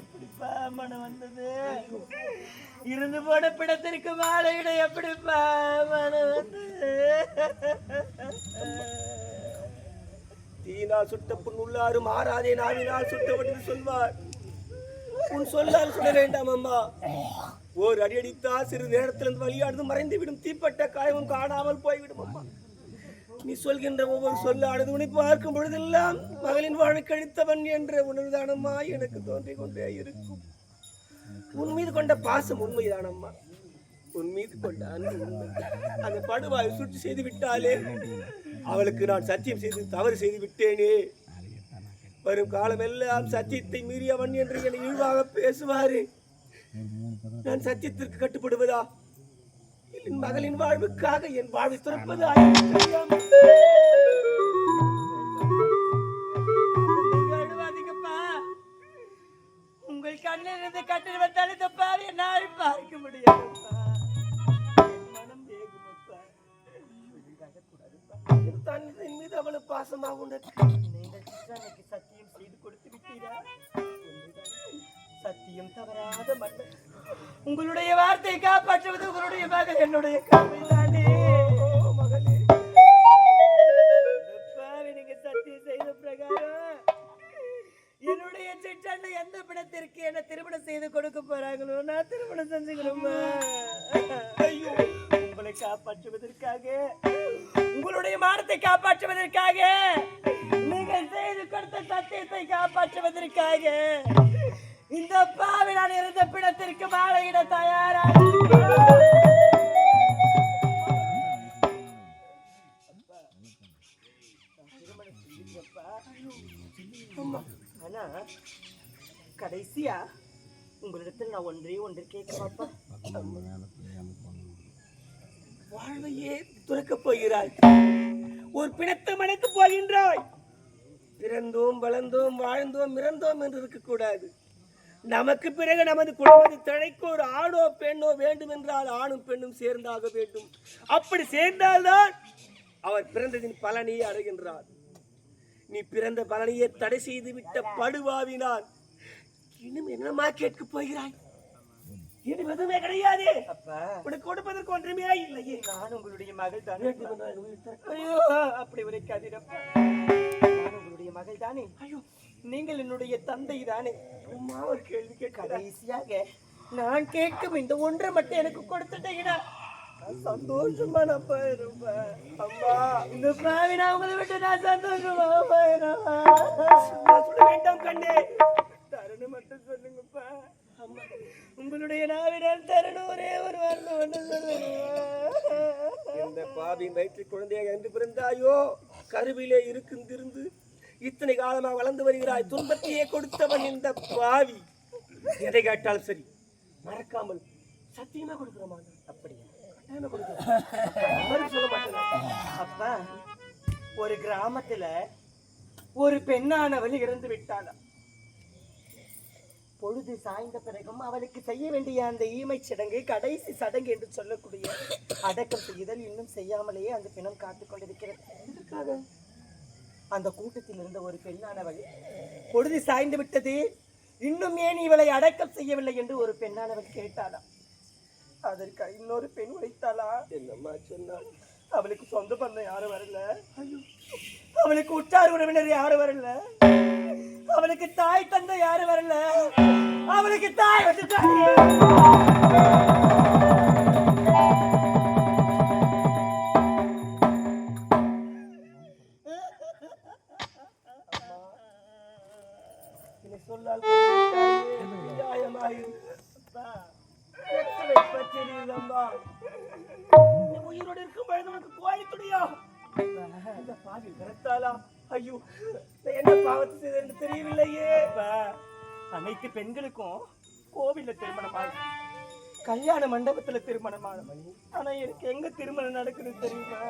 எப்படிப்பா மனம் வந்தது? இருந்து போன பிடத்திற்கு மாலையிட எப்படிப்பா மனம் வந்தது? தீனால் சுட்ட புண் உள்ளாறு மாறாதே நாவினால் சுட்டவற்று சொல்வார். உன் சொல்லால் சொல்ல வேண்டாம் அம்மா. ஓர் அடி அடித்தால் சிறு நேரத்திலிருந்து வழியாடுது மறைந்து விடும் தீப்பட்ட காயமும் காணாமல் போய்விடும் அம்மா. நீ சொல்கின்ற ஒவ்வொரு சொல்லானது உன்னை பார்க்கும் பொழுதெல்லாம் மகளின் வாழ்க்கழித்தவன் என்ற உணர்வுதானம்மா எனக்கு தோன்றிக் கொண்டே இருக்கும். உன் மீது கொண்ட பாசம் உண்மைதானம்மா. உன் மீது கொண்ட அன்பு உண்மை அந்த படுவாய் சுற்றி செய்து விட்டாலே அவளுக்கு நான் சத்தியம் செய்து தவறு செய்து விட்டேனே. வரும் காலமெல்லாம் சத்தியத்தை மீறியவன் என்று என்னை இழிவாக பேசுவாரு. நான் சத்தியத்திற்கு கட்டுப்படுவதா? என் மகளின் வாழ்வுக்காக என் வாழ்வை துறப்பதா உங்கள் கண்ணில் இருந்து கட்டில் வந்தாலும் இந்த பாவி என்னால் பார்க்க என் தந்தையின் மீது அவளுக்கு பாசமாக உண்டது காப்பாற்றுவது உங்களுடைய மகள் என்னுடைய கடமைதானே மகளே பாவி நீங்க சத்தியம் செய்த பிரகாரம். என்னுடைய சிற்றண்ணை எந்த படத்திற்கு என்ன திருமணம் செய்து கொடுக்க போறாங்களோ நான் திருமணம் செஞ்சுக்கிறோமா ஐயோ உங்களை காப்பாற்றுவதற்காக உங்களுடைய மானத்தை காப்பாற்றுவதற்காக நீங்கள் செய்து கொடுத்த சத்தியத்தை காப்பாற்றுவதற்காக இந்த பாவி நான் இருந்த பிடத்திற்கு மாலையிட தயாராக நான் ஒன்றே ஒன்று கேட்க பாப்பா வாழ்வையே துறக்கப் போகிறாய். ஒரு பிணத்தை மனைத்து போகின்றாய். பிறந்தோம் வளர்ந்தோம் வாழ்ந்தோம் இறந்தோம் என்று இருக்கக்கூடாது. நமக்கு பிறகு நமது குடும்பத்தை தழைக்க ஒரு ஆணோ பெண்ணோ வேண்டும் என்றால் ஆணும் பெண்ணும் சேர்ந்தாக வேண்டும். அப்படி சேர்ந்தால்தான் அவர் பிறந்ததின் பலனையே அடைகின்றார். நீ பிறந்த பலனையே தடை செய்து விட்ட படுவாவினால் இன்னும் என்னமா கேட்கப் போகிறாய்? இன்னும் எதுவுமே கிடையாது. அப்பா. உனக்கு கொடுப்பதற்கு ஒன்றுமே இல்லையே. நான் உங்களுடைய மகள் தானே? ஐயோ அப்படி உரைக்காதீரப்பா நான் உங்களுடைய மகள் தானே? ஐயோ. நீங்கள் என்னுடைய தந்தை தானே? அம்மா ஒரு கேள்வி கடைசியாக நான் கேட்கும் இந்த ஒன்றை மட்டும் எனக்கு கொடுத்துட்டீங்கன்னா சந்தோஷமா நான் போயிருப்பேன். அம்மா இந்த நான் உங்களை விட்டு நான் சந்தோஷமா சொல்ல வேண்டாம் கண்ணே. தருணம் மட்டும் சொல்லுங்கப்பா. உங்களுடைய நாவினால் தருணம் ஒரே ஒரு வார்த்தை மட்டும் இந்த பாவியின் வயிற்றில் குழந்தையாக என்று பிறந்தாயோ? கருவிலே இருக்குந்திருந்து இத்தனை காலமாக வளர்ந்து வருகிறாய்? துன்பத்தையே கொடுத்தவன் இந்த பாவி. எதை கேட்டாலும் சரி மறக்காமல் சத்தியமா கொடுக்குறோமா அப்படியா? கட்டாயமா அப்பா ஒரு கிராமத்துல ஒரு பெண்ணானவள் இறந்து விட்டாளா பொழுது சாய்ந்த பிறகும் அவளுக்கு செய்ய வேண்டிய அந்த ஈமை சடங்கு கடைசி சடங்கு என்று சொல்லக்கூடிய அடக்கம் செய்தல் இன்னும் செய்யாமலேயே அந்த பிணம் காத்து கொண்டிருக்கிறது. எதற்காக? அந்த கூட்டத்தில் இருந்த ஒரு பெண்ணானவள் பொழுது சாய்ந்து விட்டது இன்னும் ஏன் இவளை அடக்கம் செய்யவில்லை? என்று ஒரு பெண்ணானவள் கேட்டாளாம். அதற்கு இன்னொரு பெண் உழைத்தாளா? என்னம்மா சொன்னாள்? அவளுக்கு சொந்த பந்தம் யாரும் வரல. அவளுக்கு உற்றார் உறவினர் யாரும் வரல. அவளுக்கு தாய் தந்தை யாரும் வரல. அவளுக்கு தாய் வந்துட்டாங்க இதை சொல்லால் நியாயமாயிரு. எத்தனை பச்சரியுதம்மா நீ உயிரோடு இருக்கும் பொழுது உனக்கு கோழி துணியா இந்த பாவி பிறத்தாளா ஐயோ என்ன பாவத்தை செய்தேன்னு தெரியவில்லையே. அனைத்து பெண்களுக்கும் கோவில்ல திருமணம் கல்யாண மண்டபத்துல திருமணம் ஆனா எனக்கு எங்க திருமணம் நடக்குது தெரியுமா?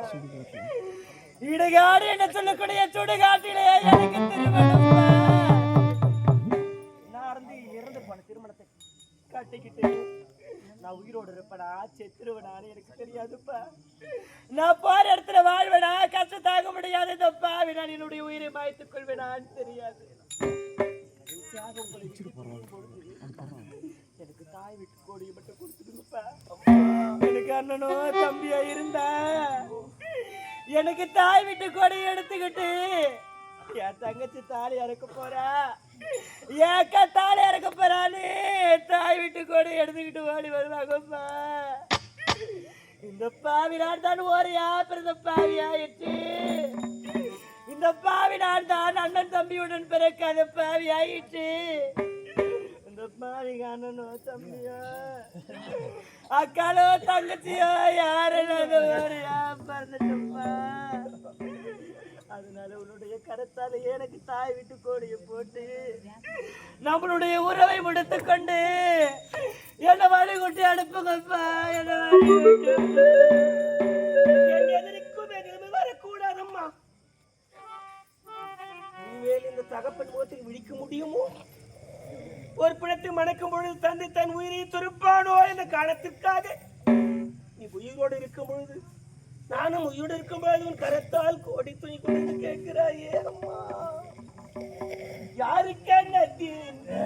இடுகாடு என்ன சொல்லக்கூடிய சுடுகாட்டிலே எனக்கு திருமணம் நான் இறந்து இறந்து போன திருமணத்தை கட்டிக்கிட்டு நான் உயிரோடு இருப்பேனா? செத்துருவனான்னு எனக்கு தெரியாதுப்பா. நான் போற இடத்துல வாழ்வேனா? கஷ்டம் தாங்க முடியாது இந்த பாவி நான் என்னுடைய உயிரை மாய்த்துக் கொள்வேனான்னு தெரியாது. எனக்கு தாய் விட்டு கோடியை மட்டும் கொடுத்துடுங்கப்பா. எனக்கு அண்ணனோ தம்பியா இருந்த எனக்கு தாய் விட்டு கொடி எடுத்துக்கிட்டு என் தங்கச்சி தாலி இறக்க போறா. ஏக்கா தாலி இறக்க போறான்னு தாய் விட்டு கொடி எடுத்துக்கிட்டு ஓடி இந்த பாவி நான் தான் ஓரையா பிறந்த பாவி ஆயிடுச்சு இந்த பாவி நான் தான் அண்ணன் தம்பியுடன் பிறக்காத பாவி ஆயிடுச்சு இந்த பாவி அண்ணனோ தம்பியோ. அக்காலோ தங்கச்சியோ யாரும் ஓரையா பிறந்துட்டப்பா அதனால உன்னுடைய கரத்தால எனக்கு தாய் விட்டு கோடியை போட்டு நம்மளுடைய உறவை முடித்து கொண்டு என்ன வழி கொட்டி அனுப்புங்கப்பா என்ன வழி கொண்டு எதுவுமே வரக்கூடாதம்மா. இனிமேல் இந்த தகப்பன் முகத்தில் விழிக்க முடியுமோ? ஒரு பிணத்தை மணக்கும் பொழுது தந்தை தன் உயிரை துருப்பானோ? இந்த காலத்திற்காக நீ உயிரோடு இருக்கும் பொழுது நானும் உயிரோடு இருக்கும்போது உன் கரத்தால் கோடி துணி கொண்டு கேட்கிறாயே அம்மா. யாருக்கே என்ன தீங்கு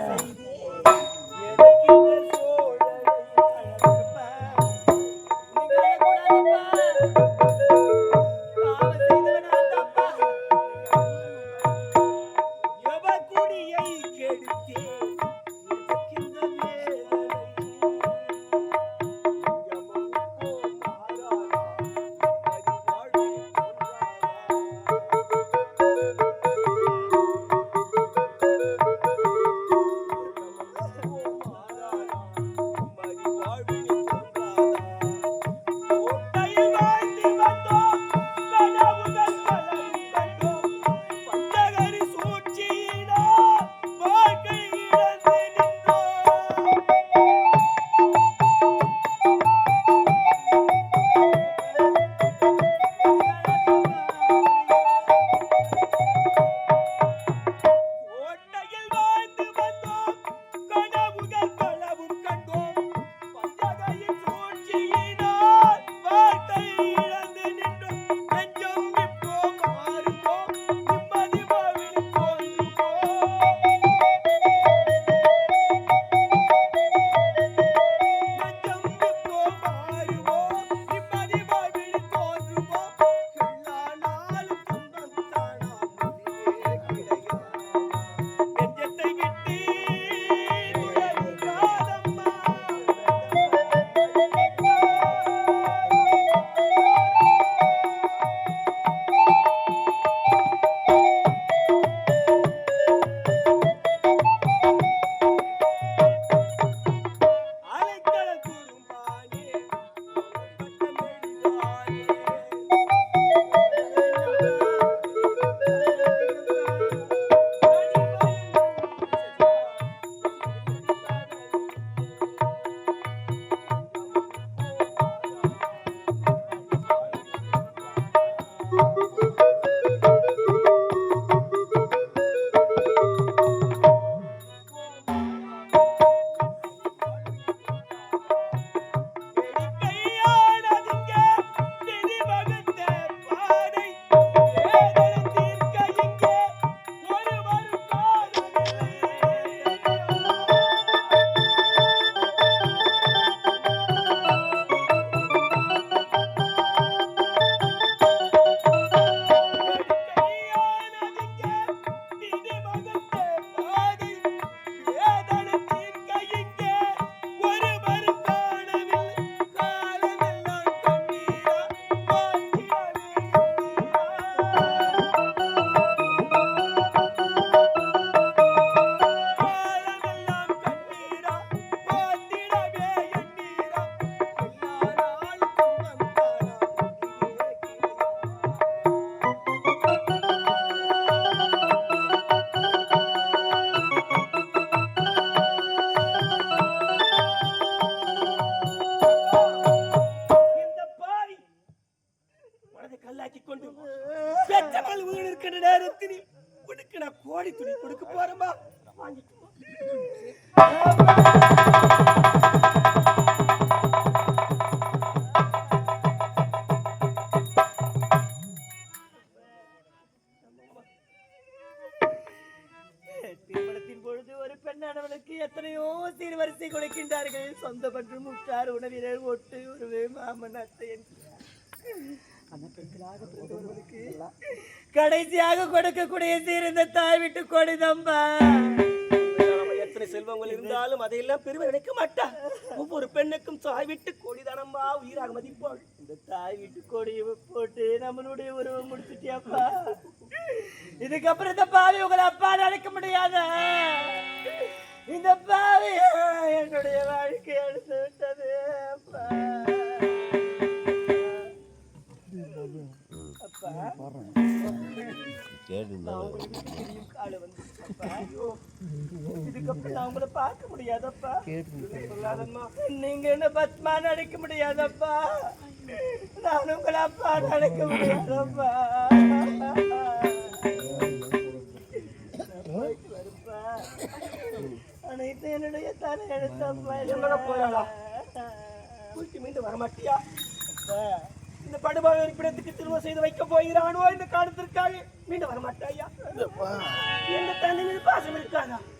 சீர்வரிசை கொடுக்கின்றார்கள். சொந்த பற்று முற்றார் உணவினர் ஒட்டு உருவே மாமன் அத்தை என்று. அந்த பெண்களாக பிறந்தவர்களுக்கு கடைசியாக கொடுக்கக்கூடிய சீர் இந்த தாய் விட்டு கொடிதம்பா எத்தனை செல்வங்கள் இருந்தாலும் அதையெல்லாம் பெருமை நினைக்க மாட்டா. ஒவ்வொரு பெண்ணுக்கும் தாய் விட்டு கோடிதானம்மா உயிராக மதிப்பாள். இந்த தாய் வீட்டு கொடியை போட்டு நம்மளுடைய உறவை முடிச்சுட்டியாப்பா. இதுக்கப்புறம் இந்த பாவி உங்களை அப்பா நினைக்க முடியாத? இந்த பாவி என்னுடைய வாழ்க்கை எடுத்து விட்டது. நீங்க என்ன பத்மா நடிக்க முடியாதப்பா? நான் உங்களை அப்பா நடிக்க முடியாதப்பா. என்னுடைய தலை எங்கடா போறாளா? போயிட்டு மீண்டும் வரமாட்டியா இந்த படுபாக இருப்பிடத்துக்கு திருமணம் செய்து வைக்க போகிறானோ இந்த காலத்திற்காக மீண்டும் வரமாட்டாயா தந்தை மீது பாசம் இருக்காதா?